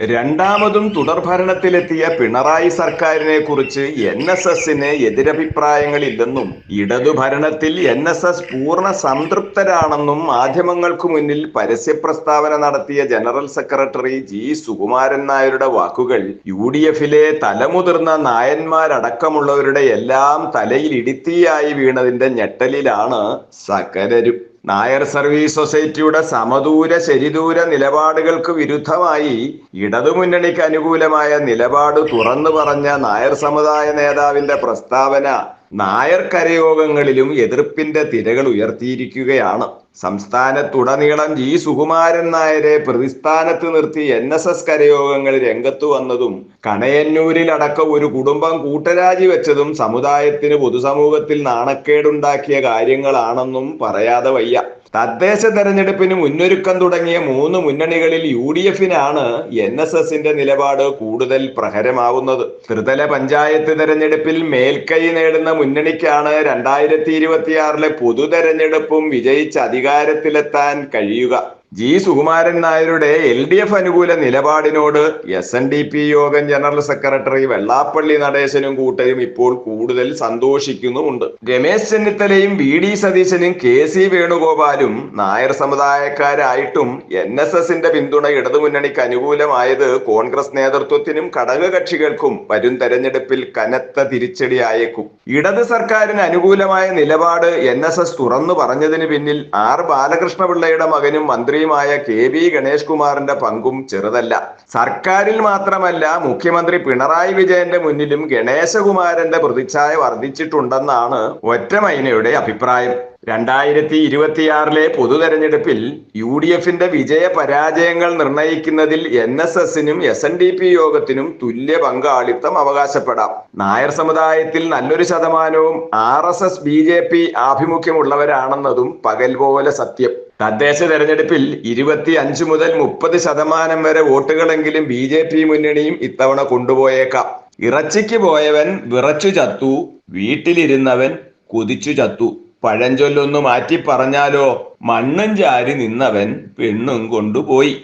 രണ്ടാമതും തുടർ ഭരണത്തിലെത്തിയ പിണറായി സർക്കാരിനെ കുറിച്ച് എൻ എസ് എസിന് എതിരഭിപ്രായങ്ങളില്ലെന്നും ഇടതുഭരണത്തിൽ എൻ എസ് എസ് പൂർണ സംതൃപ്തരാണെന്നും മാധ്യമങ്ങൾക്ക് മുന്നിൽ പരസ്യ പ്രസ്താവന നടത്തിയ ജനറൽ സെക്രട്ടറി ജി സുകുമാരൻ നായരുടെ വാക്കുകൾ യു ഡി എഫിലെ തലമുതിർന്ന നായന്മാരടക്കമുള്ളവരുടെ എല്ലാം തലയിൽ ഇടിത്തിയായി വീണതിന്റെ ഞെട്ടലിലാണ് സകലരും. നായർ സർവീസ് സൊസൈറ്റിയുടെ സമദൂര ശരിദൂര നിലപാടുകൾക്ക് വിരുദ്ധമായി ഇടതുമുന്നണിക്ക് അനുകൂലമായ നിലപാട് തുറന്നു പറഞ്ഞ നായർ സമുദായ നേതാവിന്റെ പ്രസ്താവന നായർ കരയോഗങ്ങളിലും എതിർപ്പിന്റെ തിരകൾ ഉയർത്തിയിരിക്കുകയാണ്. സംസ്ഥാനത്തുടനീളം ജി. സുകുമാരൻ നായരെ പ്രതിസ്ഥാനത്ത് നിർത്തി എൻ എസ് എസ് കരയോഗങ്ങൾ രംഗത്തു വന്നതും കണയന്നൂരിലടക്കം ഒരു കുടുംബം കൂട്ടരാജി വെച്ചതും സമുദായത്തിന് പൊതുസമൂഹത്തിൽ നാണക്കേടുണ്ടാക്കിയ കാര്യങ്ങളാണെന്നും പറയാതെ വയ്യ. തദ്ദേശ തെരഞ്ഞെടുപ്പിന് മുന്നൊരുക്കം തുടങ്ങിയ മൂന്ന് മുന്നണികളിൽ യു ഡി എഫിനാണ് എൻ എസ് എസിന്റെ നിലപാട് കൂടുതൽ പ്രഹരമാവുന്നത്. ത്രിതല പഞ്ചായത്ത് തെരഞ്ഞെടുപ്പിൽ മേൽക്കൈ നേടുന്ന മുന്നണിക്കാണ് രണ്ടായിരത്തി ഇരുപത്തിയാറിലെ പൊതു തെരഞ്ഞെടുപ്പും വിജയിച്ച് അധികാരത്തിലെത്താൻ കഴിയുക. ജി സുകുമാരൻ നായരുടെ എൽ ഡി എഫ് അനുകൂല നിലപാടിനോട് എസ് എൻ ഡി പി യോഗം ജനറൽ സെക്രട്ടറി വെള്ളാപ്പള്ളി നടേശനും കൂട്ടരും ഇപ്പോൾ കൂടുതൽ സന്തോഷിക്കുന്നുമുണ്ട്. രമേശ് ചെന്നിത്തലയും വി ഡി സതീശനും കെ സി വേണുഗോപാലും നായർ സമുദായക്കാരായിട്ടും എൻ എസ് എസിന്റെ പിന്തുണ ഇടതുമുന്നണിക്ക് അനുകൂലമായത് കോൺഗ്രസ് നേതൃത്വത്തിനും ഘടകകക്ഷികൾക്കും വരും തെരഞ്ഞെടുപ്പിൽ കനത്ത തിരിച്ചടിയായേക്കും. ഇടത് സർക്കാരിന് അനുകൂലമായ നിലപാട് എൻ എസ് എസ് തുറന്നു പറഞ്ഞതിന് പിന്നിൽ ആർ ബാലകൃഷ്ണപിള്ളയുടെ മകനും മന്ത്രിയുമായ കെ വി ഗണേഷ് കുമാറിന്റെ പങ്കും ചെറുതല്ല. സർക്കാരിൽ മാത്രമല്ല മുഖ്യമന്ത്രി പിണറായി വിജയന്റെ മുന്നിലും ഗണേശകുമാരന്റെ പ്രതിച്ഛായ വർദ്ധിച്ചിട്ടുണ്ടെന്നാണ് ഒറ്റമൈനയുടെ അഭിപ്രായം. രണ്ടായിരത്തി ഇരുപത്തിയാറിലെ പൊതു തെരഞ്ഞെടുപ്പിൽ യു ഡി എഫിന്റെ വിജയ പരാജയങ്ങൾ നിർണയിക്കുന്നതിൽ എൻ എസ് എസിനും എസ് എൻ ഡി പി യോഗത്തിനും തുല്യ പങ്കാളിത്തം അവകാശപ്പെടാം. നായർ സമുദായത്തിൽ നല്ലൊരു ശതമാനവും R S S B J P ആഭിമുഖ്യമുള്ളവരാണെന്നതും പകൽ പോലെ സത്യം. തദ്ദേശ തെരഞ്ഞെടുപ്പിൽ ഇരുപത്തി അഞ്ച് മുതൽ മുപ്പത് ശതമാനം വരെ വോട്ടുകളെങ്കിലും ബി ജെ പി മുന്നണിയും ഇത്തവണ കൊണ്ടുപോയേക്കാം. ഇറച്ചിക്ക് പോയവൻ വിറച്ചു ചത്തു വീട്ടിലിരുന്നവൻ കുതിച്ചു ചത്തു. പഴഞ്ചൊല്ലൊന്നു മാറ്റി പറഞ്ഞാലോ മണ്ണും ചാരി നിന്നവൻ പെണ്ണും കൊണ്ടുപോയി.